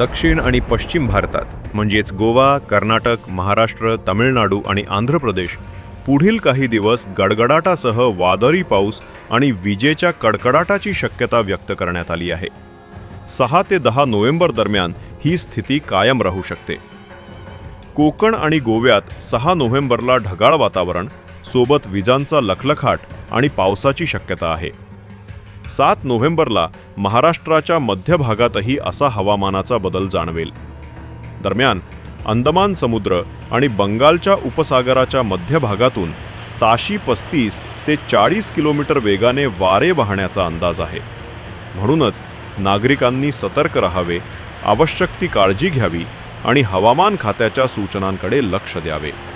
दक्षिण आणि पश्चिम भारतात म्हणजेच गोवा कर्नाटक महाराष्ट्र तामिळनाडू आणि आंध्र प्रदेश पुढील काही दिवस गडगडाटासह वादळी पाऊस आणि विजेच्या कडकडाटाची शक्यता व्यक्त करण्यात आली आहे. सहा ते दहा नोव्हेंबर दरम्यान ही स्थिती कायम राहू शकते. कोकण आणि गोव्यात सहा नोव्हेंबरला ढगाळ वातावरण सोबत विजांचा लखलखाट आणि पावसाची शक्यता आहे. सात नोव्हेंबरला महाराष्ट्राच्या मध्य भागातही असा हवामानाचा बदल जाणवेल. दरम्यान अंदमान समुद्र आणि बंगालच्या उपसागराच्या मध्य भागातून ताशी पस्तीस ते चाळीस किलोमीटर वेगाने वारे वाहण्याचा अंदाज आहे. म्हणूनच नागरिकांनी सतर्क राहावे आवश्यक ती काळजी घ्यावी आणि हवामान खात्याच्या सूचनांकडे लक्ष द्यावे.